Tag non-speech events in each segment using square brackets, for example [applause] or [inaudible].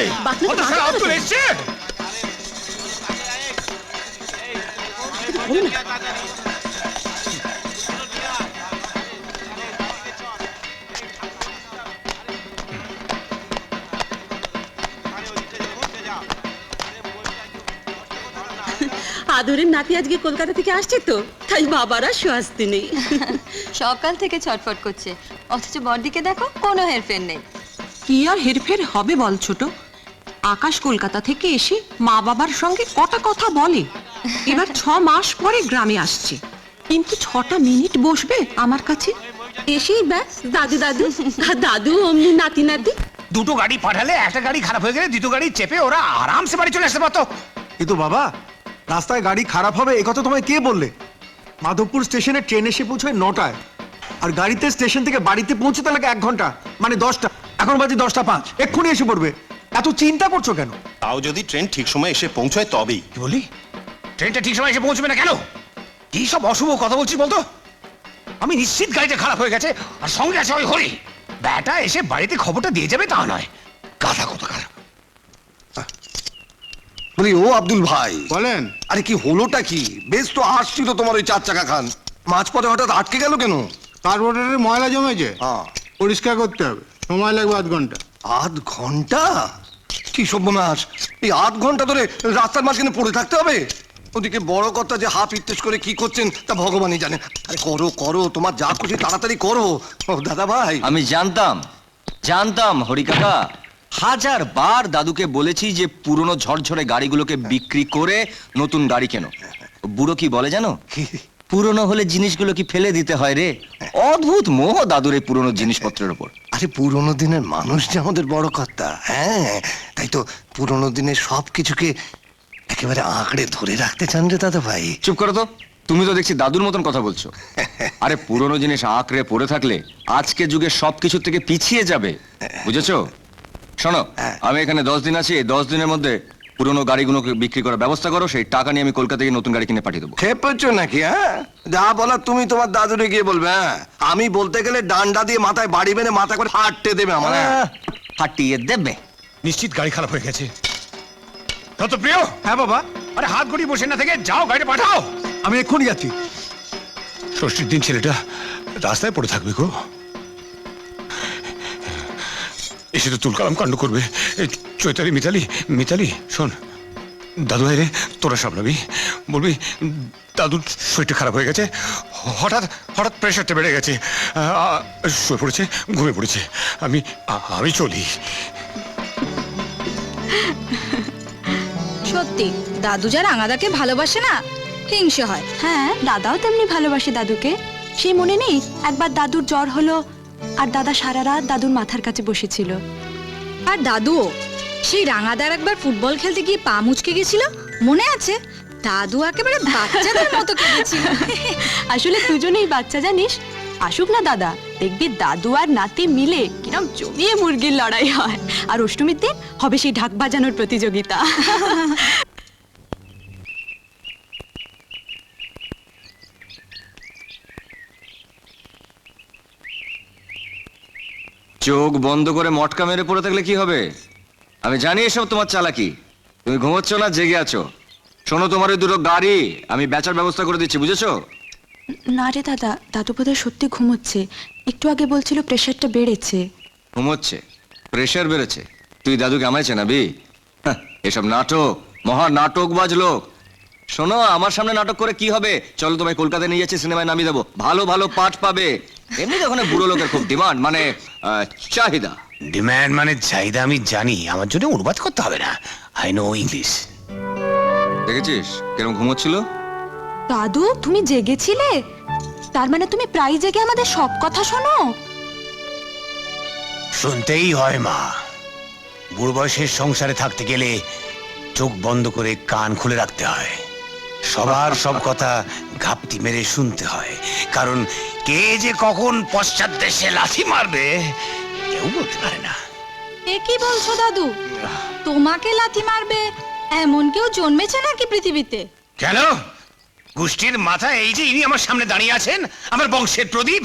এই বাথরুমে কত সারা আব্দুল এসছে? আদরের নাতি আজকে কলকাতা থেকে আসছে তো তাই বাবারা স্বস্তি নেই। সকাল থেকে ছটফট করছে অথচ বড়দিকে দেখো কোনো হেরফের নেই। কি আর হেরফের হবে বল ছোট? আকাশ কলকাতা থেকে এসে মা বাবার সঙ্গে কটা কথা বলে। এবার ছ মাস পরে গ্রামে আসছে। কিন্তু ছটা মিনিট বসবে আমার কাছে। এসেই ব্যাস দাদু দাদু আর দাদু অমনি নাতি নাতি। দুটো গাড়ি পাঠালে একটা গাড়ি খারাপ হয়ে গেলে দ্বিতীয় গাড়ি চেপে ওরা আরামসে বাড়ি চলে আসতে পারতো কিন্তু বাবা রাস্তায় গাড়ি খারাপ হবে একথা তোমায় কে বললে? মাধবপুর স্টেশনে ট্রেন এসে পৌঁছয় নটায়। আর গাড়িতে স্টেশন থেকে বাড়িতে পৌঁছতে লাগে এক ঘণ্টা মানে দশটা। এখন বাজে দশটা পাঁচ। এক্ষুনি এসে পড়বে। এত চিন্তা করছ কেন? তাও যদি ট্রেন ঠিক সময় এসে পৌঁছায় তবেই। কি বললি ট্রেনটা ঠিক সময় এসে পৌঁছবে না কেন? কি সব অশুভ কথা বলছিস বলতো? আমি নিশ্চিত গাড়িটা খারাপ হয়ে গেছে আর সঙ্গে আছে ওই হরি। ব্যাটা এসে বাড়িতে খবরটা দিয়ে যাবে তা নয়। গাধা কত খারাপ বলি ও আব্দুল ভাই। বলেন। আরে কি হলোটা কি? বেশ তো আসছিল তোমার ওই চার চাকা খান। মাঝপথে হঠাৎ আটকে গেল কেন? কার্বোরেটরে ময়লা জমেছে। হ্যাঁ। পরিষ্কার করতে হবে। সময় লাগবে আধ ঘণ্টা। আধ ঘণ্টা? কি সর্বনাশ? এই আধ ঘণ্টা ধরে রাস্তার মাঝখানে পড়ে থাকতে হবে? ওদিকে বড় কথা যে হাফ ইত্তেস করে কি করছেন তা ভগবানই জানেন। আরে করো করো তোমার যা খুশি তাড়াতাড়ি করো। দাদা ভাই। আমি জানতাম জানতাম হরি কাকা। হাজার বার দাদুকে বলেছি যে পুরনো ঝরঝরে গাড়িগুলোকে বিক্রি করে নতুন গাড়ি কেন। বুড়ো কি বলে জানো? পুরনো হলে জিনিসগুলো কি ফেলে দিতে হয় রে? অদ্ভুত মোহ দাদুর এই পুরনো জিনিসপত্রের উপর। আরে পুরনো দিনের মানুষ যে আমাদের বড় কর্তা হ্যাঁ তাই তো পুরনো দিনের সব কিছুকে একেবারে আঁকড়ে ধরে রাখতে চান রে দাদা ভাই চুপ করো তো তুমি তো দেখছি দাদুর মতন কথা বলছো। আরে পুরনো জিনিস আঁকড়ে পড়ে থাকলে আজকে যুগে সব কিছু থেকে পিছিয়ে যাবে বুঝেছ? শোনো আমি এখানে দশ দিন আছি এই দশ দিনের মধ্যে পুরনো গাড়িগুলোকে বিক্রি করার ব্যবস্থা করো সেই টাকা নিয়ে আমি কলকাতা থেকে নতুন গাড়ি কিনে পাঠিয়ে দেবো। খেপেছো নাকি হ্যাঁ? যা বলার তুমি তোমার দাদুরে গিয়ে বলবে হ্যাঁ। আমি বলতে গেলে ডান্ডা দিয়ে মাথায় বাড়ি বেঁধে মাথা করে হাঁটতে দেবে আমার হ্যাঁ। ফাটিয়ে দেবে। নিশ্চিত গাড়ি খারাপ হয়ে গেছে। তত প্রিয়। হ্যাঁ বাবা। আরে হাত ঘড়ি বসে না থেকে যাও গাড়ি পাঠাও। আমি এক্ষুনি যাচ্ছি। ষষ্ঠীর দিন ছেলেটা রাস্তায় পড়ে থাকবে গো। এসে তো তুলকালাম কাণ্ড করবে। এই চৈতালি মিতালি মিতালি শোন। দাদু রে তোরা সামলাবি। বলবি দাদুর শরীরটা খারাপ হয়ে গেছে। হঠাৎ হঠাৎ প্রেশারটা বেড়ে গেছে। শুয়ে পড়েছে ঘুমিয়ে পড়েছে। আমি আমি চলি। সত্যি দাদু যা রাঙাদাকে ভালোবাসে না হিংসে হয়। হ্যাঁ দাদাও তেমনি ভালোবাসে দাদুকে। সে মনে নেই একবার দাদুর জ্বর হলো আর দাদা সারা রাত দাদুর মাথার কাছে বসেছিল। আর দাদুও সেই রাঙাদার একবার ফুটবল খেলতে গিয়ে পা মুচকে গেছিল? মনে আছে? দাদু একেবারে বাচ্চাদের মতো কেঁদেছিল। আসলে দুজনেই বাচ্চা জানিস? আসুক না দাদা দেখবি দাদু আর নাতি মিলে কিরম জমিয়ে মুরগির লড়াই হয়। আর অষ্টমীর দিন হবে সেই ঢাক বাজানোর প্রতিযোগিতা। চোখ বন্ধ করে মটকা মেরে পড়ে থাকলে কি হবে? আমি জানি এসব তোমার চালাকি। তুমি ঘুমোচ্ছ না জেগে আছো। শোনো তোমার ওই দুটো গাড়ি আমি বেচার ব্যবস্থা করে দিচ্ছি বুঝেছ? না রে দাদা দাদু বোধহয় সত্যি ঘুমোচ্ছে। একটু আগে বলছিল প্রেশারটা বেড়েছে। ঘুমোচ্ছে। প্রেশার বেড়েছে। তুই দাদুকে আমায় চেনাবি? হাহ, এসব নাটক। মহা নাটক বাজলো শোনো আমার সামনে নাটক করে কি হবে? চলো তোমায় কলকাতায় নিয়ে যাচ্ছি সিনেমায় নামিয়ে দেবো। ভালো ভালো পাঠ পাবে। এমনি ওখানে বুড়ো লোকের খুব ডিমান্ড মানে চাহিদা। ডিম্যান্ড মানে চাহিদা আমি জানি আমার জন্য অনুবাদ করতে হবে না। আই নো ইংলিশ দেখেছিস? কেরম ঘুমোচ্ছিল? দাদু তুমি জেগেছিলে? তার মানে তুমি প্রায় জেগে আমাদের সব কথা শোনো? শুনতেই হয় মা। বুড়ো বয়সের সংসারে থাকতে গেলে চোখ বন্ধ করে কান খুলে রাখতে হয়। সবার সব কথা ঘাপটি মেরে শুনতে হয়। কারণ কে যে কখন পশ্চাৎ দেশে লাথি মারবে কেউ বলতে পারে না। এ কি বলছো দাদু? তোমাকে লাথি মারবে এমন কেউ জন্মেছে নাকি পৃথিবীতে? কেন? গোষ্ঠীর মাথা এই যে ইনি আমার সামনে দাঁড়িয়ে আছেন আমার বংশের প্রদীপ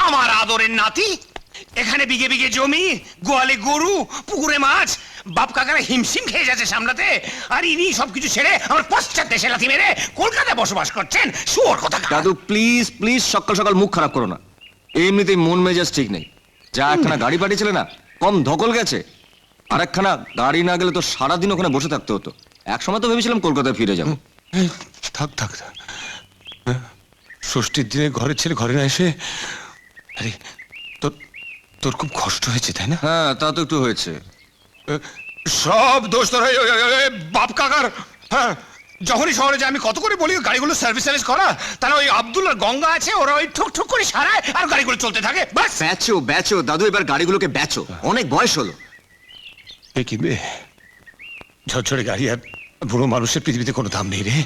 আমার আদরের নাতি এখানে বিঘে বিঘে জমি গোয়ালে গরু পুকুরে মাছ বাপ কাকারা হিমশিম খেয়ে যাচ্ছে সামলাতে আর ইনি সবকিছু ছেড়ে আমার পশ্চাৎ দেশে লাথি মেরে কলকাতায় বসবাস করছেন। শুয়োর কথা দাদু প্লিজ প্লিজ সকাল সকাল মুখ খারাপ করো না। এমনিতেই মন মেজাজ ঠিক নেই। যা একখানা গাড়ি পাঠিয়েছিলে না কম ধকল গেছে। আর একখানা গাড়ি না গেলে তো সারাদিন ওখানে বসে থাকতে হতো। এক সময় তো ভেবেছিলাম কলকাতায় ফিরে যাব। থাক থাক থাক। হ্যাঁ, ষষ্ঠীর দিনে ঘরের ছেলে ঘরে না এসে আরে তোর খুব কষ্ট হয়েছে তাই না? হ্যাঁ তা তো একটু হয়েছে। সব দোষ তোর ওই- ওই- ওই- ওই বাপ কাকার। হ্যাঁ যখনই শহরে যায় আমি কত করে বলি গাড়িগুলো সার্ভিস সার্ভিস করা? তাহলে ওই আব্দুল আর গঙ্গা আছে ওরা ওই ঠুক ঠুক করে সারায় আর গাড়িগুলো চলতে থাকে বাস ব্যাচো ব্যাচো দাদু এবার গাড়িগুলোকে ব্যাচো। অনেক বয়স হলো। এ কিনবে ঝরঝরে গাড়ি আর বুড়ো মানুষের পৃথিবীতে কোনো দাম নেই রে।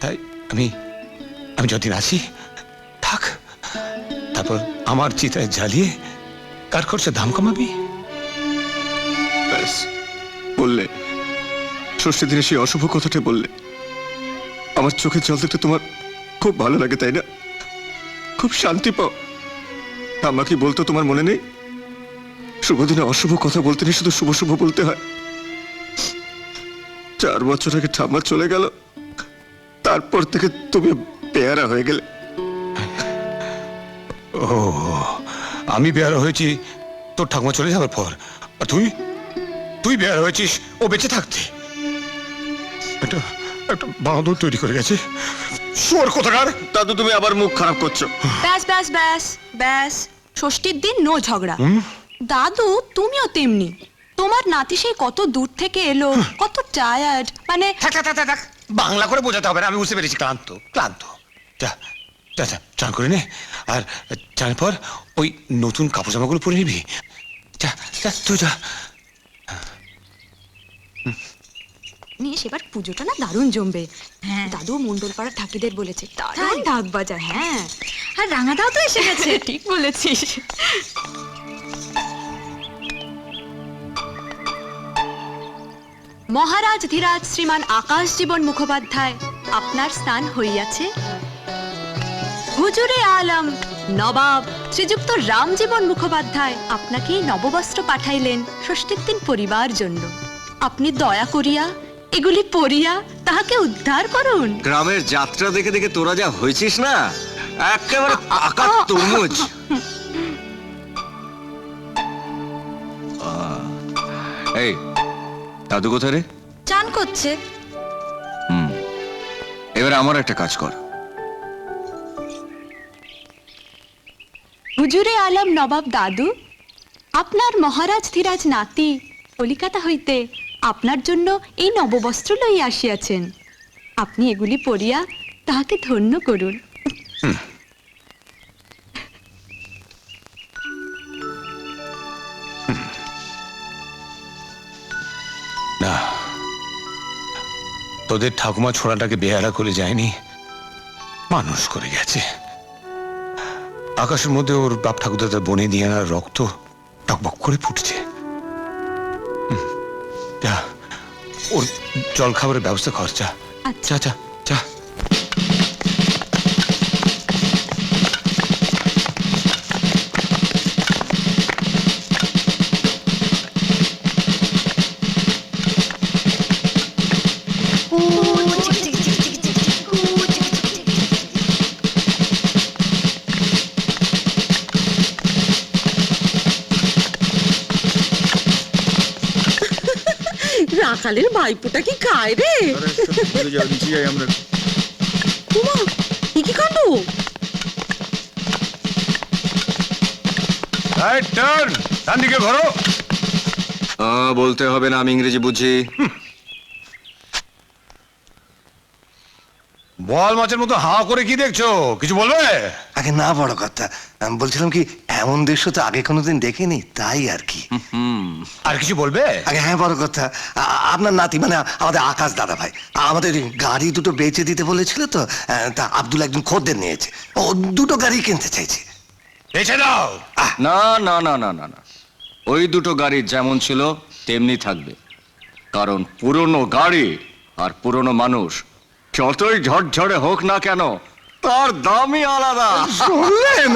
তাই আমি আমি যতদিন আছি থাক। তারপর আমার চিতায় জ্বালিয়ে কার খরচা দাম কমাবি? ব্যাস বললে। ষষ্ঠী দিনে সেই অশুভ কথাটা বললে। আমার চোখের জল দেখতে তোমার খুব ভালো লাগে তাই না? খুব শান্তি পাও। আমাকে বলতো তোমার মনে নেই? শুভ দিনে অশুভ কথা বলতে নেই শুধু শুভ শুভ বলতে হয়। চার বছর আগে ঠাম্মা চলে গেল। তারপর থেকে তুমি পেয়ারা হয়ে গেলে। ও আমি বেয়ারা হয়েছি তোর ঠাকুমা চলে যাওয়ার পর। আর তুই? তুই বেয়ারা হয়েছিস ও বেঁচে থাকতে। একটা একটা বাঁধন তৈরি করে গেছে। শোর কোথাকার? দাদু তুমি আবার মুখ খারাপ করছ। ব্যাস ব্যাস ব্যাস ব্যাস। ষষ্ঠীর দিন নো ঝগড়া। দাদু তুমিও তেমনি। তোমার নাতি সেই কত দূর থেকে এলো কত টায়ার্ড মানে বাংলা করে বোঝাতে হবে না আমি বুঝতে পেরেছি ক্লান্ত ক্লান্ত। যা যা চান করে নে। আর চানের পর ওই নতুন কাপড় জামাগুলো পরে নিবি? যা যা তুই যা। নিয়ে সেবার পুজোটা না দারুণ জমবে। হ্যাঁ। দাদু মন্ডল পাড়ার ঠাকিদের বলেছে দারুণ? ঢাক বাজা হ্যাঁ। আর রাঙাদাও তো এসে গেছে। [laughs] ঠিক বলেছিস। মহারাজ ধীরাজ শ্রীমান আকাশ জীবন মুখোপাধ্যায় আপনার স্থান হইয়াছে হুজুরে আলম। নবাব শ্রীযুক্ত রামজীবন মুখোপাধ্যায় আপনাকে নববস্ত্র পাঠাইলেন ষষ্ঠীর দিন পরিবার জন্য। আপনি দয়া করিয়া এগুলি পরিয়া তাহাকে উদ্ধার করুন। গ্রামের যাত্রা দেখে দেখে তোরা যা হয়েছিস না একেবারে পাকা তরমুজ। এই দাদু কোথায় রে? চান করছে। হুম এবার আমার একটা কাজ কর। হুজুরে আলম নবাব দাদু, আপনার মহারাজ ধীরাজ নাতি কলিকাতা হইতে আপনার জন্য এই নববস্ত্র লইয়া আসিয়াছেন। আপনি এগুলি পরিয়া তাহাকে ধন্য করুন। না, তোদের ঠাকুমা ছোড়াটাকে বেহারা করে যায়নি, মানুষ করে গেছে। আকাশের মধ্যে ওর বাপ ঠাকুরদাদার বনে দিয়ে আনার রক্ত টকবক করে ফুটছে। যা ওর জল খাবারের ব্যবস্থা খরচা যা। আচ্ছা। যা। রাখালের ভাইপোটা কি খায় রে? এ কি কাণ্ড? টার্ন ডান দিকে ঘোরো। আহ, বলতে হবে না আমি ইংরেজি বুঝি। বল মাছের মতো হাওয়া করে কি দেখছ? কিছু বলবে? আগে না বড় কথা। আমি বলছিলাম কি এমন দৃশ্য তো আগে কোনোদিন দেখিনি তাই আর কি। আর কিছু বলবে? আগে হ্যাঁ বড় কথা। আপনার নাতি মানে আমাদের আকাশ দাদা ভাই আমাদের গাড়ি দুটো বেচে দিতে বলেছিল তো তা আব্দুল একজন খদ্দের নিয়েছে। ও দুটো গাড়ি কিনতে চাইছে। বেছে দাও। না না না না না না। ওই দুটো গাড়ি যেমন ছিল তেমনি থাকবে। কারণ পুরনো গাড়ি আর পুরনো মানুষ যতই ঝড়ঝড়ে হোক না কেন তার দামই আলাদা শুনলেন!